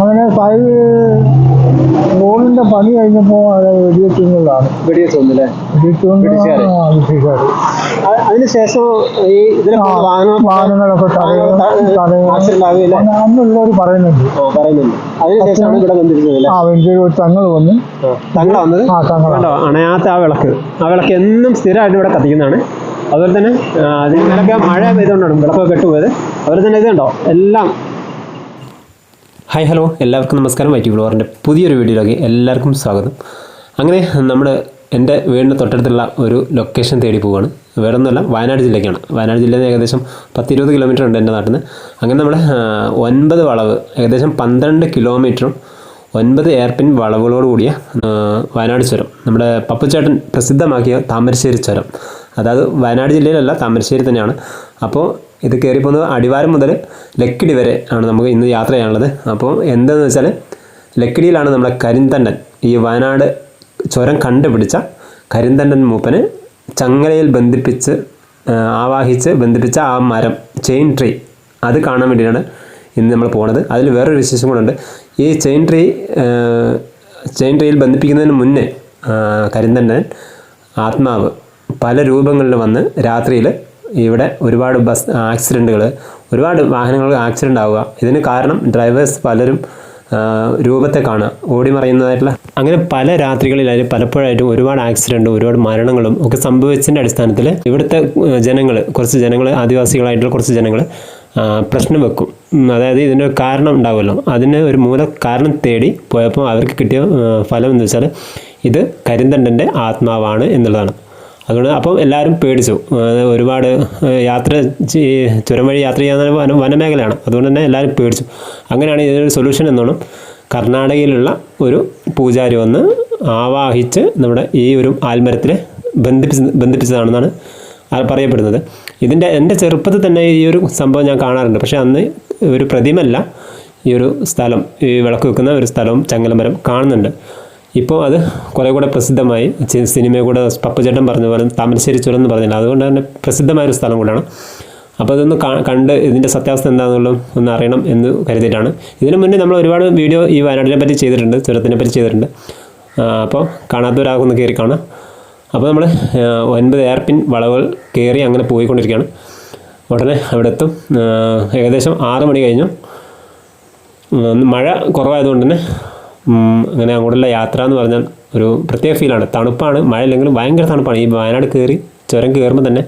അങ്ങനെ ഫൈവ് റോഡിന്റെ പണി കഴിഞ്ഞപ്പോൾ വെടിവെച്ചുകൊണ്ടാണ് വെടിവെച്ച് വന്നില്ലേ ബ്രിട്ടീഷുകാര്. ബ്രിട്ടീഷുകാർ അതിനുശേഷം ഈ ഇതിലെ വാഹനങ്ങളൊക്കെ അന്നുള്ളവർ പറയുന്നുണ്ട്. പറയുന്നുണ്ട്. അതിനുശേഷമാണ് ഇവിടെ ആ തങ്ങൾ വന്ന് തങ്ങളോ വന്നത്? ആ അണയാത്ത ആ വിളക്ക്. ആ വിളക്ക് എന്നും സ്ഥിരമായിട്ട് ഇവിടെ കത്തിക്കുന്നതാണ്. അതുപോലെ തന്നെ അതിനൊക്കെ മഴ പെയ്തുകൊണ്ടാണ് വിളക്കൊക്കെ കെട്ടുപോയത്. അതുപോലെ തന്നെ ഇതുണ്ടോ എല്ലാം ഹായ് ഹലോ. എല്ലാവർക്കും നമസ്കാരം. വൈറ്റി ബ്ലോറിന്റെ പുതിയൊരു വീഡിയോയിലേക്ക് എല്ലാവർക്കും സ്വാഗതം. അങ്ങനെ നമ്മൾ എന്റെ വീടിന്റെ തൊട്ടടുത്തുള്ള ഒരു ലൊക്കേഷൻ തേടി പോവുകയാണ് വേറെ ഒന്നുമല്ല വയനാട് ജില്ലയ്ക്കാണ്. വയനാട് ജില്ലയിൽ ഏകദേശം പത്തിരുപത് കിലോമീറ്റർ ഉണ്ട് എന്റെ നാട്ടിൽ നിന്ന് അങ്ങനെ നമ്മൾ ഒൻപത് വളവ് ഏകദേശം പന്ത്രണ്ട് കിലോമീറ്ററും ഒൻപത് എയർപിൻ വളവുകളോട് കൂടിയ വയനാട് ചുരം. നമ്മുടെ പപ്പുച്ചേട്ടൻ പ്രസിദ്ധമാക്കിയ താമരശ്ശേരി ചുരം. അതായത് വയനാട് ജില്ലയിലല്ല താമരശ്ശേരി തന്നെയാണ്. അപ്പോൾ ഇത് കയറി പോകുന്നത് അടിവാരം മുതൽ ലക്കിടി വരെ ആണ് നമുക്ക് ഇന്ന് യാത്ര ചെയ്യാനുള്ളത്. അപ്പോൾ എന്താണെന്ന് വെച്ചാൽ ലക്കിടിയിലാണ് നമ്മുടെ കരിന്തണ്ടൻ. ഈ വയനാട് ചുരം കണ്ടുപിടിച്ച കരിന്തണ്ടൻ മൂപ്പന് ചങ്ങലയിൽ ബന്ധിപ്പിച്ച് ആവാഹിച്ച് ബന്ധിപ്പിച്ച ആ മരം ചെയിൻ ട്രീ. അത് കാണാൻ വേണ്ടിയാണ് ഇന്ന് നമ്മൾ പോണത്. അതിൽ വേറൊരു വിശേഷം കൂടെ ഈ ചെയിൻ ട്രീ ചെയിൻ ട്രീയിൽ ബന്ധിപ്പിക്കുന്നതിന് മുന്നേ കരിന്തണ്ടൻ ആത്മാവ് പല രൂപങ്ങളിൽ വന്ന് രാത്രിയിൽ ഇവിടെ ഒരുപാട് ബസ് ആക്സിഡന്റുകൾ ഒരുപാട് വാഹനങ്ങൾ ആക്സിഡന്റ് ആവുക. ഇതിന് കാരണം ഡ്രൈവേഴ്സ് പലരും രൂപത്തെ കാണുക. ഓടിമറയുന്നതായിട്ടുള്ള അങ്ങനെ പല രാത്രികളിലായാലും പലപ്പോഴായിട്ടും ഒരുപാട് ആക്സിഡന്റും ഒരുപാട് മരണങ്ങളും ഒക്കെ സംഭവിച്ചതിന്റെ അടിസ്ഥാനത്തിൽ ഇവിടുത്തെ ജനങ്ങൾ കുറച്ച് ജനങ്ങൾ ആദിവാസികളായിട്ടുള്ള കുറച്ച് ജനങ്ങൾ പ്രശ്നം വെക്കും. അതായത് ഇതിന്റെ കാരണം ഉണ്ടാവുമല്ലോ. അതിന് ഒരു മൂല കാരണം തേടി പോയപ്പോൾ അവർക്ക് കിട്ടിയ ഫലം എന്ന് വെച്ചാൽ ഇത് കരിന്തണ്ടന്റെ ആത്മാവാണ് എന്നുള്ളതാണ്. അതുകൊണ്ട് അപ്പം എല്ലാവരും പേടിച്ചു. ഒരുപാട് യാത്ര ചുരം വഴി യാത്ര ചെയ്യാൻ വന വനമേഖലയാണ്. അതുകൊണ്ട് തന്നെ എല്ലാവരും പേടിച്ചു. അങ്ങനെയാണ് ഇതിനൊരു സൊല്യൂഷൻ എന്നോണം കർണാടകയിലുള്ള ഒരു പൂജാരി വന്ന് ആവാഹിച്ച് നമ്മുടെ ഈ ഒരു ആൽമരത്തിനെ ബന്ധിപ്പിച്ച് ബന്ധിപ്പിച്ചതാണെന്നാണ് പറയപ്പെടുന്നത്. ഇതിന്റെ എന്റെ ചെറുപ്പത്തിൽ തന്നെ ഈ ഒരു സംഭവം ഞാൻ കാണാറുണ്ട്. പക്ഷേ അന്ന് ഒരു പ്രതിമല്ല ഈ ഒരു സ്ഥലം ഈ വിളക്ക് വെക്കുന്ന ഒരു സ്ഥലവും ചങ്ങലമരം കാണുന്നുണ്ട്. ഇപ്പോൾ അത് കുറേ കൂടെ പ്രസിദ്ധമായി. സിനിമയെ കൂടെ പപ്പുചേട്ടൻ പറഞ്ഞ പോലെ താമരശ്ശേരി ചുരം എന്ന് പറഞ്ഞില്ല. അതുകൊണ്ട് തന്നെ പ്രസിദ്ധമായ ഒരു സ്ഥലം കൂടാണ് അപ്പോൾ അതൊന്ന് കണ്ട് ഇതിന്റെ സത്യാവസ്ഥ എന്താണെന്നുള്ളത് ഒന്ന് അറിയണം എന്ന് കരുതിയിട്ടാണ്. ഇതിനു മുന്നേ നമ്മൾ ഒരുപാട് വീഡിയോ ഈ വയനാടിനെ പറ്റി ചെയ്തിട്ടുണ്ട് ചുരത്തിനെ പറ്റി ചെയ്തിട്ടുണ്ട്. അപ്പോൾ കാണാത്തവരാകുന്ന കയറി കാണാം. അപ്പോൾ നമ്മൾ ഒൻപത് എയർപിൻ വളവുകൾ കയറി അങ്ങനെ പോയിക്കൊണ്ടിരിക്കുകയാണ്. ഉടനെ അവിടെ എത്തും ഏകദേശം ആറ് മണി കഴിഞ്ഞു. മഴ കുറവായതുകൊണ്ട് തന്നെ അങ്ങനെ അങ്ങോട്ടുള്ള യാത്ര എന്ന് പറഞ്ഞാൽ ഒരു പ്രത്യേക ഫീലാണ് തണുപ്പാണ് മഴ ഇല്ലെങ്കിലും ഭയങ്കര തണുപ്പാണ്. ഈ വയനാട് കയറി ചുരം കയറുമ്പോൾ തന്നെ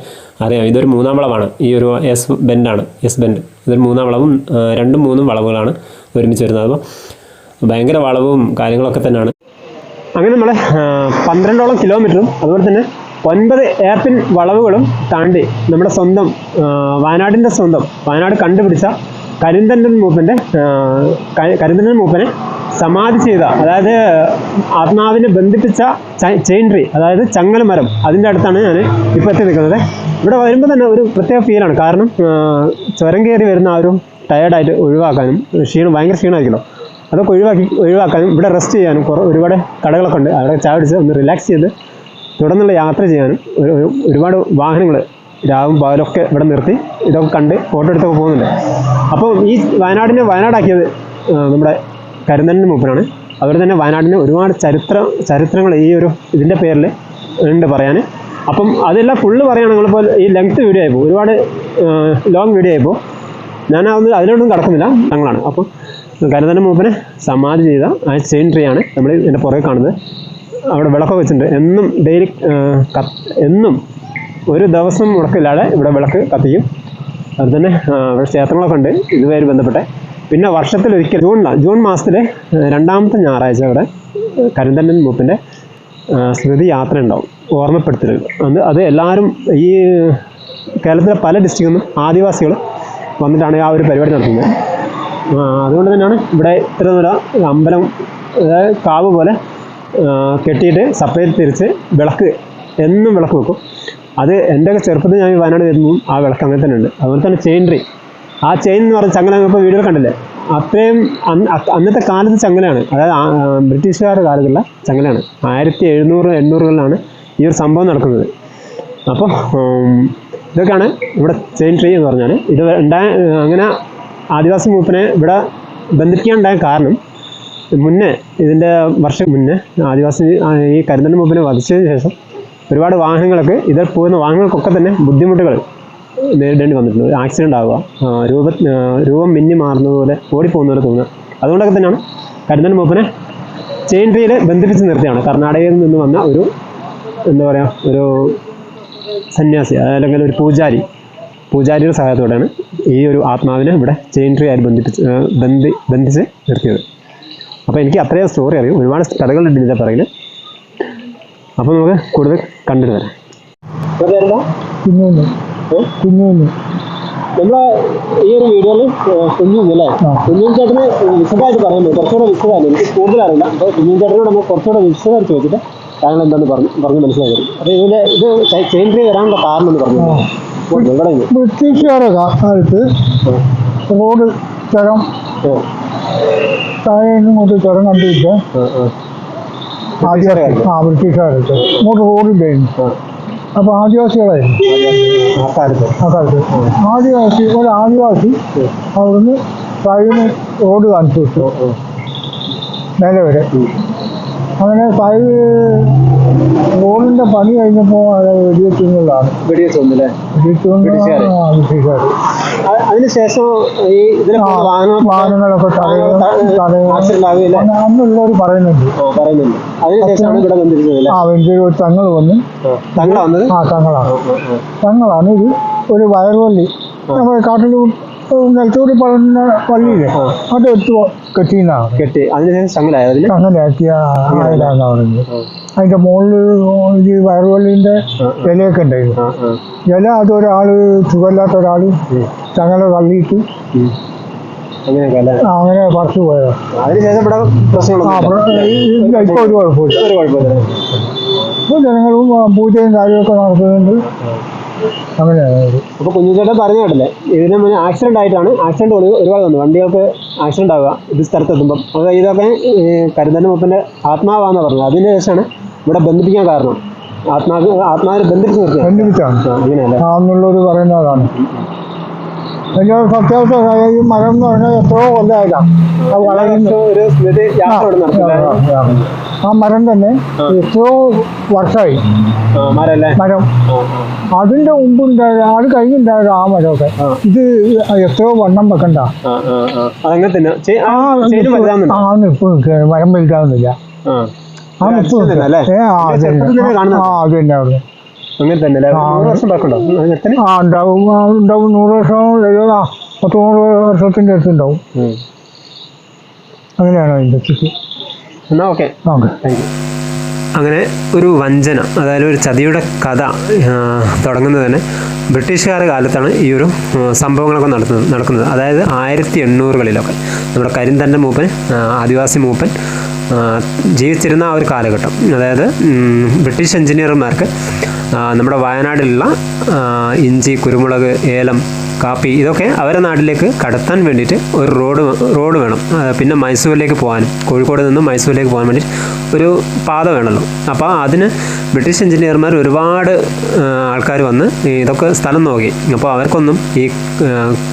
അറിയാം ഇതൊരു മൂന്നാം വളവാണ്. ഈ ഒരു എസ് ബെൻഡാണ് എസ് ബെൻഡ് ഇതൊരു മൂന്നാം വളവും രണ്ടും മൂന്നും വളവുകളാണ് ഒരുമിച്ച് വരുന്നത്. അപ്പോൾ ഭയങ്കര വളവും കാര്യങ്ങളൊക്കെ തന്നെയാണ്. അങ്ങനെ നമ്മൾ പന്ത്രണ്ടോളം കിലോമീറ്ററും അതുപോലെ തന്നെ ഒൻപത് ഏപ്പിൻ വളവുകളും താണ്ടി നമ്മുടെ സ്വന്തം വയനാടിന്റെ സ്വന്തം വയനാട് കണ്ടുപിടിച്ച കരിന്തണ്ടൻ മൂപ്പന്റെ കരിന്തണ്ടൻ മൂപ്പനെ സമാധി ചെയ്ത അതായത് ആത്മാവിനെ ബന്ധിപ്പിച്ച ചെയിൻട്രി ചെയിൻ ട്രീ അതായത് ചങ്ങല മരം അതിന്റെ അടുത്താണ് ഞാൻ ഇപ്പോൾ എത്തി നിൽക്കുന്നത്. ഇവിടെ വരുമ്പോൾ തന്നെ ഒരു പ്രത്യേക ഫീലാണ് കാരണം ചുരം കയറി വരുന്ന ആ ഒരു ടയേർഡായിട്ട് ഒഴിവാക്കാനും ക്ഷീണം ഭയങ്കര ക്ഷീണമായിരിക്കുമല്ലോ അതൊക്കെ ഒഴിവാക്കി ഒഴിവാക്കാനും ഇവിടെ റെസ്റ്റ് ചെയ്യാനും കുറേ ഒരുപാട് കടകളൊക്കെ ഉണ്ട്. അവിടെ ചായ പിടിച്ച് ഒന്ന് റിലാക്സ് ചെയ്ത് തുടർന്നുള്ള യാത്ര ചെയ്യാനും ഒരു ഒരു- ഒരുപാട് വാഹനങ്ങൾ രാവും പകലൊക്കെ ഇവിടെ നിർത്തി ഇതൊക്കെ കണ്ട് ഫോട്ടോ എടുത്തൊക്കെ പോകുന്നുണ്ട്. അപ്പോൾ ഈ വയനാടിനെ വയനാടാക്കിയത് നമ്മുടെ കരുന്തണ്ണൻ മൂപ്പനാണ് അതുപോലെ തന്നെ വയനാടിന് ഒരുപാട് ചരിത്ര ചരിത്രങ്ങൾ ഈ ഒരു ഇതിന്റെ പേരിൽ ഉണ്ട് പറയാൻ അപ്പം അതെല്ലാം ഫുള്ള് പറയുകയാണെങ്കിൽ ഇപ്പോൾ ഈ ലെങ്ത് വീഡിയോ ആയിപ്പോൾ ഒരുപാട് ലോങ് വീഡിയോ ആയിപ്പോൾ ഞാൻ അതൊന്നും അതിലോട്ടൊന്നും കടക്കുന്നില്ല ഞങ്ങളാണ്. അപ്പം കരുതന മൂപ്പനെ സമാധി ചെയ്ത ആ ചെയിൻ ട്രീ ആണ് നമ്മൾ എന്റെ പുറകെ കാണുന്നത്. അവിടെ വിളക്ക് വെച്ചിട്ടുണ്ട്. എന്നും ഡെയിലി എന്നും ഒരു ദിവസം മുടക്കില്ലാതെ ഇവിടെ വിളക്ക് കത്തിക്കും. അതുപോലെ തന്നെ ഇവിടെ ക്ഷേത്രങ്ങളൊക്കെ ഉണ്ട്. ഇതുമായി ബന്ധപ്പെട്ട് പിന്നെ വർഷത്തിലൊരിക്കൽ ജൂൺ ജൂൺ മാസത്തിലെ രണ്ടാമത്തെ ഞായറാഴ്ച അവിടെ കരിന്തണ്ണൻ മൂപ്പിന്റെ സ്മൃതി യാത്ര ഉണ്ടാവും ഓർമ്മപ്പെടുത്തലുകൾ. അത് അത് എല്ലാവരും ഈ കേരളത്തിലെ പല ഡിസ്ട്രിക്റ്റിൽ നിന്നും ആദിവാസികൾ വന്നിട്ടാണ് ആ ഒരു പരിപാടി നടത്തുന്നത്. അതുകൊണ്ട് തന്നെയാണ് ഇവിടെ ഇത്ര നല്ല അമ്പലം കാവ് പോലെ കെട്ടിയിട്ട് സെപ്പറേറ്റ് തിരിച്ച് വിളക്ക് എന്നും വിളക്ക് വെക്കും. അത് എന്റെയൊക്കെ ചെറുപ്പത്തിൽ ഞാൻ വയനാട് വരുമ്പോൾ ആ വിളക്ക് അങ്ങനെ തന്നെ ഉണ്ട് അതുപോലെ തന്നെ ചെയിൻ ട്രീ ആ ചെയിൻ എന്ന് പറഞ്ഞ ചങ്ങല ഇപ്പോൾ വീഡിയോ കണ്ടില്ലേ? അത്രയും അന്നത്തെ കാലത്ത് ചങ്ങലയാണ്. അതായത് ബ്രിട്ടീഷുകാരുടെ കാലത്തുള്ള ചങ്ങലയാണ്. ആയിരത്തി എഴുന്നൂറ് എണ്ണൂറുകളിലാണ് ഈ ഒരു സംഭവം നടക്കുന്നത്. അപ്പോൾ ഇതൊക്കെയാണ് ഇവിടെ ചെയിൻ ട്രീ എന്ന് പറഞ്ഞാൽ ഇത് ഉണ്ടായ അങ്ങനെ ആദിവാസി മൂപ്പിനെ ഇവിടെ ബന്ധിപ്പിക്കാനുണ്ടായ കാരണം മുന്നേ ഇതിന്റെ വർഷം മുന്നേ ആദിവാസി ഈ കരിന്തണ്ട മൂപ്പിനെ വധിച്ചതിന് ശേഷം ഒരുപാട് വാഹനങ്ങളൊക്കെ ഇതിൽ പോകുന്ന വാഹനങ്ങൾക്കൊക്കെ തന്നെ ബുദ്ധിമുട്ടുകൾ നേരിടേണ്ടി വന്നിട്ടുണ്ട്. ആക്സിഡന്റ് ആവുക രൂപ രൂപം മിന്നി മാറുന്നത് പോലെ ഓടിപ്പോകുന്ന പോലെ തോന്നുക. അതുകൊണ്ടൊക്കെ തന്നെയാണ് കരുതൻ മൂപ്പനെ ചെയിൻ ട്രീയിൽ ബന്ധിപ്പിച്ച് നിർത്തിയാണ്. കർണാടകയിൽ നിന്ന് വന്ന ഒരു എന്താ പറയുക ഒരു സന്യാസി അല്ലെങ്കിൽ ഒരു പൂജാരി. പൂജാരിയുടെ സഹായത്തോടെയാണ് ഈ ഒരു ആത്മാവിനെ ഇവിടെ ചെയിൻ ട്രീ ആയി ബന്ധിപ്പിച്ച് ബന്ധി ബന്ധിച്ച് നിർത്തിയത്. അപ്പോൾ എനിക്ക് അത്രയും സ്റ്റോറി അറിയും. ഒരുപാട് കഥകളുണ്ട് ഇതിന്റെ പിറകിൽ അപ്പോൾ നമുക്ക് കൂടുതൽ കണ്ടിട്ട് വരാം. കുഞ്ഞുന്ന് നമ്മളെ ഈ ഒരു വീഡിയോയിൽ കുഞ്ഞുഞ്ഞ് അല്ലേ. കുഞ്ഞും ചേട്ടന് വിശദമായിട്ട് പറയുന്നത് കുറച്ചുകൂടെ വിശദമാണ് എനിക്ക് കൂടുതൽ അറിയില്ല. അപ്പോൾ കുഞ്ഞും ചേട്ടനോട് നമ്മൾ കുറച്ചുകൂടെ വിശദമായിട്ട് ചോദിച്ചിട്ട് താങ്കൾ എന്താണെന്ന് പറഞ്ഞു പറഞ്ഞ് മനസ്സിലാക്കി അപ്പോൾ ഇതിന്റെ ഇത് ട്രീ വരാനുള്ള കാരണം എന്ന് പറഞ്ഞു ബ്രിട്ടീഷുകാരുടെ കാലത്ത് റോഡ് ചരം താഴെ ഇങ്ങോട്ട് ചരം ആ ആദിവാസി ആ ബ്രിട്ടീഷുകാർക്ക് ഇങ്ങോട്ട് റോഡില്ലായിരുന്നു അപ്പോൾ ആദിവാസികളായിരുന്നു. ആദിവാസി ഒരു ആദിവാസി അവിടുന്ന് സായിന് റോഡ് കാണിച്ചു വിട്ടു മേലെ വരെ. അങ്ങനെ താഴെ റോഡിന്റെ പണി കഴിഞ്ഞപ്പോ അത് വെടിവെച്ചുള്ളതാണ് വെടിവെച്ച് വന്നില്ലേ ബ്രിട്ടീഷുകാര്? ബ്രിട്ടീഷുകാർ അതിനുശേഷം ഈ ഇതിലെ വാഹനങ്ങളൊക്കെ അന്നുള്ളവർ പറയുന്നുണ്ട്. പറയുന്നുണ്ട്. അതിനുശേഷമാണ് ഇവിടെ ആ തങ്ങൾ വന്ന്. തങ്ങളാ വന്നത്? ആ തങ്ങളാണ്. തങ്ങളാണ് ഇത് ഒരു വയറുവള്ളി നമ്മുടെ കാട്ടിൽ നിലത്തൂടി പറഞ്ഞ പള്ളിയില്ലേ അത് എടുത്ത് കെട്ടിയെന്നാണ്. കെട്ടി. അതിനുശേഷം അങ്ങനെ ആക്കിയ ആയതാണ് പറയുന്നത് അതിന്റെ മുകളിൽ ഈ വയറുവള്ളിന്റെ ഇലയൊക്കെ ഉണ്ടായിരുന്നു. ഇല അതൊരാൾ സുഖമില്ലാത്ത ഒരാൾ തങ്ങളെ തള്ളിയിട്ട് അങ്ങനെ പറിച്ചു പോയതാണ് ഇപ്പൊ ഒരു കുഴപ്പമില്ല. ജനങ്ങളും പൂജയും കാര്യമൊക്കെ നടത്തുന്നുണ്ട്. അങ്ങനെയാണ്. അപ്പൊ കുഞ്ഞുചേട്ടൻ പറഞ്ഞു കേട്ടില്ലേ? ഇതിന് മുന്നേ ആക്സിഡന്റ് ആയിട്ടാണ്. ആക്സിഡന്റ് ഒരുപാട് വന്നു. വണ്ടികൾക്ക് ആക്സിഡന്റ് ആവുക. ഇത് സ്ഥലത്തെത്തുമ്പം. അത് ഇതൊക്കെ കരുതന്റെ മുപ്പന്റെ ആത്മാവാന്ന് പറഞ്ഞത്. അതിന്റെ ശേഷമാണ് ഇവിടെ ബന്ധിപ്പിക്കാൻ കാരണം. ആത്മാവ് ആത്മാവിനെ ബന്ധിപ്പിച്ചു ഇങ്ങനെയല്ലേ? അങ്ങനെയല്ലേ പറയുന്നതാണ് വലിയ സത്യാവസ്ഥ ഈ മരം എന്ന് പറഞ്ഞാൽ എത്രയോ അത് വളരുന്നു ഒരു സ്മൃതി യാത്ര ഇവിടെ ആ മരം തന്നെ എത്രയോ വർഷമായി മരല്ലേ മരം. അതിന്റെ മുമ്പ് ഉണ്ടായത് അത് കഴിഞ്ഞുണ്ടായത് ആ മരമൊക്കെ. ആ. ഇത് എത്രയോ വണ്ണം വെക്കണ്ട. അതങ്ങനെ തന്നെ. ചെ- ആ, ചേരും ആ നിപ്പ് നിൽക്കുകയാണ്. മരം വലുതാവുന്നില്ല. ആ. ആ നിപ്പ് ഏ ആ അത് ചെറുപ്പത്തിൽ തന്നെ. തന്നെ കാണുന്നത്. ആ അത് തന്നെ അവിടെ അങ്ങനെ തന്നെ. നൂറ് വർഷം പഴക്കമുണ്ടോ ആ ഉണ്ടാവും. ആ, ഉണ്ടാവും. നൂറ് വർഷം എഴുപത് ആ പത്ത് നൂറ് വർഷത്തിന്റെ അടുത്തുണ്ടാവും അങ്ങനെയാണ് അതിന്റെ ചുറ്റി എന്നാ ഓക്കെ. ഓക്കെ. താങ്ക് യു അങ്ങനെ ഒരു വഞ്ചന അതായത് ഒരു ചതിയുടെ കഥ ആ, തുടങ്ങുന്നത് തന്നെ ബ്രിട്ടീഷുകാർ കാലത്താണ് ഈ ഒരു ആ, സംഭവങ്ങളൊക്കെ നടത്തുന്നത് നടക്കുന്നത്. അതായത് ആയിരത്തി എണ്ണൂറുകളിലൊക്കെ നമ്മുടെ കരിന്തന്റെ മൂപ്പൻ ആ, ആദിവാസി മൂപ്പൻ ആ, ജീവിച്ചിരുന്ന ആ ഒരു കാലഘട്ടം. അതായത് ഉം, ബ്രിട്ടീഷ് എഞ്ചിനീയർമാർക്ക് നമ്മുടെ വയനാടിലുള്ള ഇഞ്ചി കുരുമുളക് ഏലം കാപ്പി ഇതൊക്കെ അവരുടെ നാട്ടിലേക്ക് കടത്താൻ വേണ്ടിയിട്ട് ഒരു റോഡ് റോഡ് വേണം. പിന്നെ മൈസൂരിലേക്ക് പോകാനും കോഴിക്കോട് നിന്ന് മൈസൂരിലേക്ക് പോകാൻ വേണ്ടി ഒരു പാത വേണമല്ലോ. അപ്പോൾ അതിന് ബ്രിട്ടീഷ് എഞ്ചിനീയർമാർ ഒരുപാട് ആൾക്കാർ വന്ന് ഇതൊക്കെ സ്ഥലം നോക്കി. അപ്പോൾ അവർക്കൊന്നും ഈ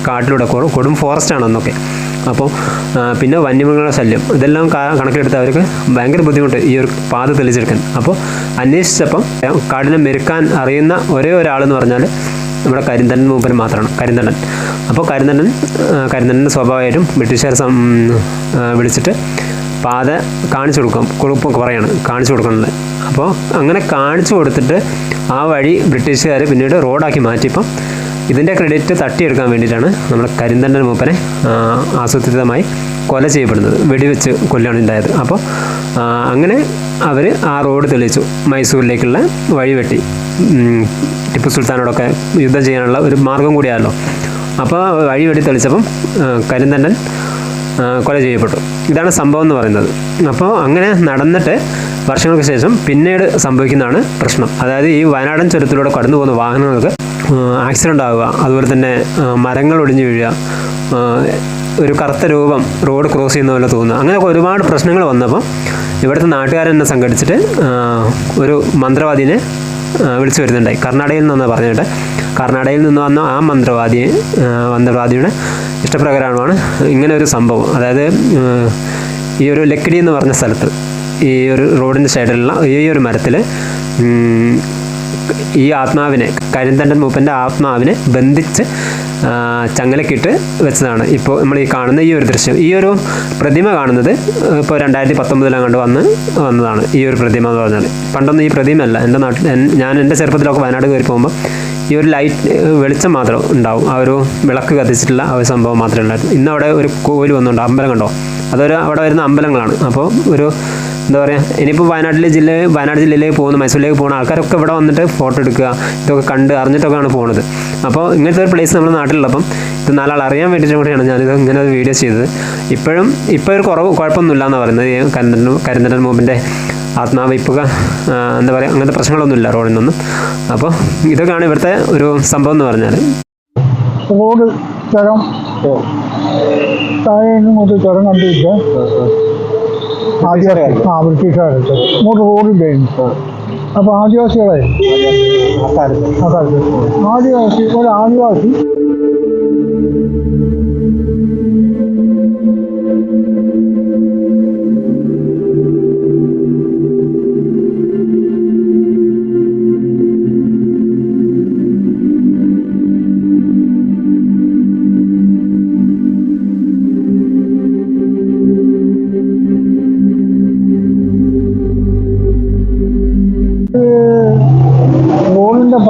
കാട്ടിലൂടെ കൊടും ഫോറസ്റ്റാണ് അന്നൊക്കെ അപ്പോൾ പിന്നെ വന്യമൃഗങ്ങളുടെ ശല്യം. ഇതെല്ലാം കണക്കിലെടുത്ത് അവർക്ക് ഭയങ്കര ബുദ്ധിമുട്ട് ഈ ഒരു പാത തെളിച്ചെടുക്കാൻ. അപ്പോൾ അന്വേഷിച്ചപ്പം കാടിനെ മെരുക്കാൻ അറിയുന്ന ഒരേ ഒരാളെന്ന് പറഞ്ഞാൽ നമ്മുടെ കരിന്തണ്ടൻ മൂപ്പൻ മാത്രമാണ് കരിന്തണ്ടൻ. അപ്പോൾ ആ, സ്വഭാവമായിട്ടും സ്വാഭാവികമായിട്ടും ബ്രിട്ടീഷുകാർ വിളിച്ചിട്ട് പാത കാണിച്ചു കൊടുക്കും. കൊടുക്കും കുറയാണ് കാണിച്ചു കൊടുക്കുന്നത് അപ്പോൾ അങ്ങനെ കാണിച്ചു കൊടുത്തിട്ട് ആ വഴി ബ്രിട്ടീഷുകാർ പിന്നീട് റോഡാക്കി മാറ്റിയപ്പം ഇതിന്റെ ക്രെഡിറ്റ് തട്ടിയെടുക്കാൻ വേണ്ടിയിട്ടാണ് നമ്മുടെ കരിന്തണ്ടൻ മൂപ്പനെ ആസൂത്രിതമായി കൊല ചെയ്യപ്പെടുന്നത് വെടിവെച്ച് കൊല്ലാണ് ഉണ്ടായത്. അപ്പോൾ അങ്ങനെ അവർ ആ റോഡ് തെളിയിച്ചു. മൈസൂരിലേക്കുള്ള വഴി വെട്ടി. ടിപ്പു സുൽത്താനോടൊക്കെ യുദ്ധം ചെയ്യാനുള്ള ഒരു മാർഗം കൂടിയാണല്ലോ. അപ്പോൾ വഴി വെടി തെളിച്ചപ്പം കരിന്തണ്ടൻ കൊല ചെയ്യപ്പെട്ടു. ഇതാണ് സംഭവം എന്ന് പറയുന്നത്. അപ്പോൾ അങ്ങനെ നടന്നിട്ട് വർഷങ്ങൾക്ക് ശേഷം പിന്നീട് സംഭവിക്കുന്നതാണ് പ്രശ്നം. അതായത് ഈ വയനാടൻ ചുരത്തിലൂടെ കടന്നു പോകുന്ന വാഹനങ്ങൾക്ക് ആക്സിഡന്റ് ആവുക. അതുപോലെ തന്നെ മരങ്ങൾ ഒടിഞ്ഞു വീഴുക. ഒരു കറുത്ത രൂപം റോഡ് ക്രോസ് ചെയ്യുന്ന പോലെ തോന്നുക. അങ്ങനെയൊക്കെ ഒരുപാട് പ്രശ്നങ്ങൾ വന്നപ്പോൾ ഇവിടുത്തെ നാട്ടുകാരൻ തന്നെ സംഘടിച്ചിട്ട് ഒരു മന്ത്രവാദിനെ വിളിച്ചു വരുന്നുണ്ടായി. കർണാടകയിൽ നിന്നാണ് പറഞ്ഞിട്ട് കർണാടകയിൽ നിന്ന് വന്ന ആ മന്ത്രവാദിയെ മന്ത്രവാദിയുടെ ഇഷ്ടപ്രകാരമാണ് ഇങ്ങനെ ഒരു സംഭവം. അതായത് ഈ ഒരു ലക്കിടി എന്ന് പറഞ്ഞ സ്ഥലത്ത് ഈ ഒരു റോഡിന്റെ സൈഡിലുള്ള ഈ ഒരു മരത്തിൽ ഈ ആത്മാവിനെ കരിന്തണ്ടൻ മൂപ്പന്റെ ആത്മാവിനെ ബന്ധിച്ച് ചങ്ങലക്കിട്ട് വെച്ചതാണ്. ഇപ്പോൾ നമ്മൾ ഈ കാണുന്ന ഈ ഒരു ദൃശ്യം ഈ ഒരു പ്രതിമ കാണുന്നത് ഇപ്പോൾ രണ്ടായിരത്തി പത്തൊമ്പതിലങ്ങാണ്ട് വന്ന് വന്നതാണ് ഈ ഒരു പ്രതിമ എന്ന് പറഞ്ഞാൽ. പണ്ടൊന്നും ഈ പ്രതിമയല്ല. എന്റെ നാട്ടിൽ ഞാൻ എന്റെ ചെറുപ്പത്തിലൊക്കെ വയനാട് കയറി പോകുമ്പോൾ ഈ ഒരു ലൈറ്റ് വെളിച്ചം മാത്രം ഉണ്ടാവും. ആ ഒരു വിളക്ക് കത്തിച്ചിട്ടുള്ള ആ ഒരു സംഭവം മാത്രമേ ഉണ്ടായിരുന്നു ഇന്ന് അവിടെ ഒരു കോവിൽ വന്നുണ്ട് അമ്പലം കണ്ടോ? അതൊരു അവിടെ വരുന്ന അമ്പലങ്ങളാണ്. അപ്പോൾ ഒരു എന്താ പറയുക ഇനിയിപ്പോൾ വയനാട്ടിലെ ജില്ല വയനാട് ജില്ലയിലേക്ക് പോകുന്ന മൈസൂരിലേക്ക് പോകുന്ന ആൾക്കാരൊക്കെ ഇവിടെ വന്നിട്ട് ഫോട്ടോ എടുക്കുക ഇതൊക്കെ കണ്ട് അറിഞ്ഞിട്ടൊക്കെയാണ് പോകുന്നത് അപ്പോൾ ഇങ്ങനത്തെ ഒരു പ്ലേസ് നമ്മുടെ നാട്ടിലുള്ളപ്പം ഇത് നാലാൾ അറിയാൻ വേണ്ടിയിട്ട് കൂടിയാണ് ഞാനിത് ഇങ്ങനെ ഒരു വീഡിയോ ചെയ്തത്. ഇപ്പോഴും ഇപ്പോൾ ഒരു കുറവ് കുഴപ്പമൊന്നുമില്ല എന്നാണ് പറയുന്നത്. ഈ കരിന്തൻ കരിന്തൻ മൂമ്പിന്റെ ആത്മാവ് ഇപ്പുക എന്താ പറയുക അങ്ങനത്തെ പ്രശ്നങ്ങളൊന്നുമില്ല റോഡിൽ നിന്നും. അപ്പോൾ ഇതൊക്കെയാണ് ഇവിടുത്തെ ഒരു സംഭവം എന്ന് പറഞ്ഞാൽ റോഡ് ചുരം താഴെ ഇങ്ങോട്ട് ചുരം കണ്ടിട്ട് ആദ്യം ആ ബ്രിട്ടീഷുകാരൊക്കെ. ഇങ്ങോട്ട് റോഡില്ലായിരുന്നു അപ്പോൾ ആദിവാസികളെ? അതായത് ആദിവാസി ഒരു ആദിവാസി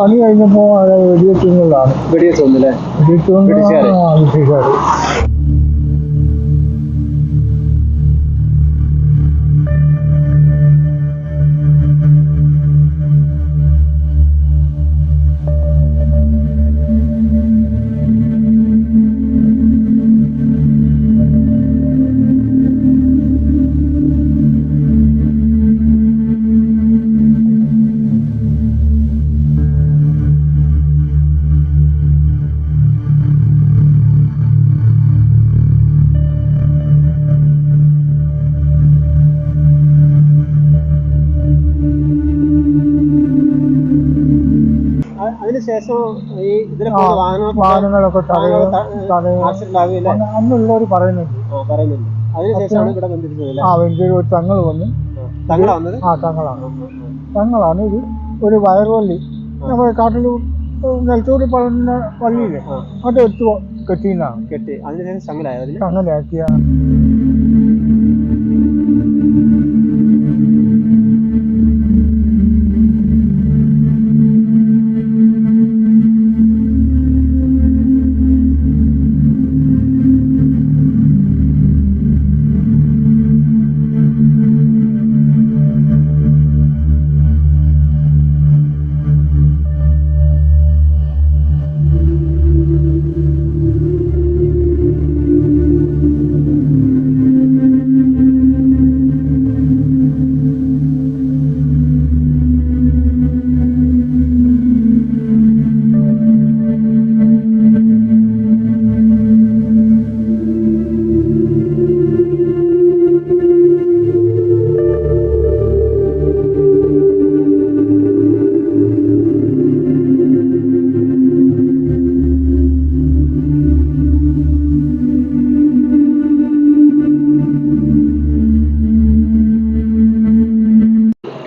പണി കഴിഞ്ഞപ്പോൾ വെടിവെക്കുന്നതാണ് വെടിവെച്ച് വന്നില്ലേ ബ്രിട്ടീഷുകാര്? ബ്രിട്ടീഷുകാർ അതിനുശേഷം ഈ ഇതിലെ വാഹനങ്ങളൊക്കെ അന്നുള്ളവർ പറയുന്നുണ്ട്. പറയുന്നുണ്ട്. അതിനുശേഷമാണ് ഇവിടെ ബന്ധിപ്പിച്ചത് ആ ഒരു തങ്ങൾ വന്ന്. തങ്ങളാ വന്നത്? ആ തങ്ങളാണ്. തങ്ങളാണ് ഇത്. ഒരു വയറുവള്ളി. നമ്മുടെ കാട്ടിൽ വള്ളിയില്ലേ? ആ. അത് എടുത്ത് കെട്ടിയെന്നാണ്. കെട്ടി. അതിനുശേഷം ചങ്ങലായോ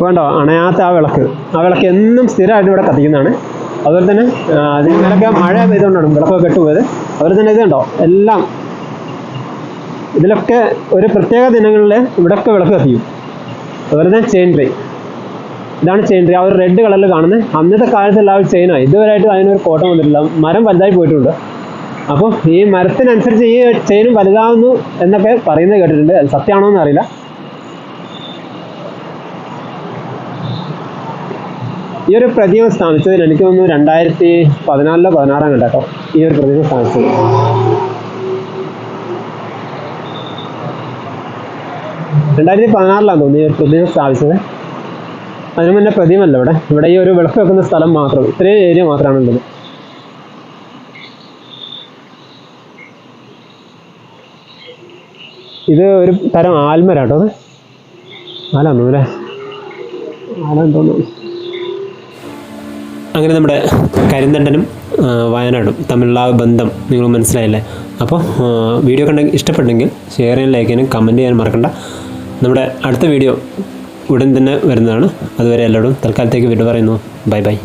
വേണ്ടോ അണയാത്ത ആ വിളക്ക്. ആ വിളക്ക് എന്നും സ്ഥിരമായിട്ട് ഇവിടെ കത്തിക്കുന്നതാണ്. അതുപോലെ തന്നെ ഇതിനൊക്കെ മഴ പെയ്തുകൊണ്ടാണ് വിളക്കൊക്കെ കെട്ടുപോയത്. അതുപോലെ തന്നെ ഇതുണ്ടോ? എല്ലാം. ഇതിലൊക്കെ ഒരു പ്രത്യേക ദിനങ്ങളിൽ ഇവിടെയൊക്കെ വിളക്ക് കത്തിക്കും. അതുപോലെ തന്നെ ചെയിൻ ട്രീ. ഇതാണ് ചെയിൻ ട്രീ. ആ ഒരു റെഡ് കളറിൽ കാണുന്നത് അന്നത്തെ കാലത്തുള്ള ആ ഒരു ചെയിനാണ് ഇതുവരെയായിട്ട് അതിനൊരു കോട്ടം വന്നിട്ടില്ല. മരം വലുതായി പോയിട്ടുണ്ട്. അപ്പോൾ ഈ മരത്തിനനുസരിച്ച് ഈ ചെയിനും വലുതാവുന്നു എന്നൊക്കെ പറയുന്നത് കേട്ടിട്ടുണ്ട്. സത്യമാണോ എന്ന് ഈ ഒരു പ്രതിമ സ്ഥാപിച്ചതിൽ എനിക്ക് തോന്നുന്നു രണ്ടായിരത്തി പതിനാലിലോ പതിനാറാം കണ്ടോ ഈ ഒരു പ്രതിമ സ്ഥാപിച്ചത്. രണ്ടായിരത്തി പതിനാറിലാണ് തോന്നുന്നു ഈ ഒരു പ്രതിമ സ്ഥാപിച്ചത്. അതിനു മുന്നേ പ്രതിമല്ല ഇവിടെ. ഇവിടെ ഈ ഒരു വിളക്ക് വെക്കുന്ന സ്ഥലം മാത്രം ഇത്രയും ഏരിയ മാത്രമാണ് ഉള്ളത് ഇത് ഒരു തരം ആൽമരാട്ടോ അത്? ആലാന്നു അല്ലേ? ആലാന്ന് തോന്നുന്നു. അങ്ങനെ നമ്മുടെ കരിന്തണ്ടനും വയനാടും തമ്മിലുള്ള ആ ബന്ധം നിങ്ങൾ മനസ്സിലായില്ലേ? അപ്പോൾ വീഡിയോ കണ്ട ഇഷ്ടപ്പെട്ടെങ്കിൽ ഷെയർ ചെയ്യാൻ ലൈക്ക് ചെയ്യാനും കമന്റ് ചെയ്യാൻ മറക്കണ്ട. നമ്മുടെ അടുത്ത വീഡിയോ ഉടൻ തന്നെ വരുന്നതാണ്. അതുവരെ എല്ലാവരും തൽക്കാലത്തേക്ക് വിട പറയുന്നു. Bye bye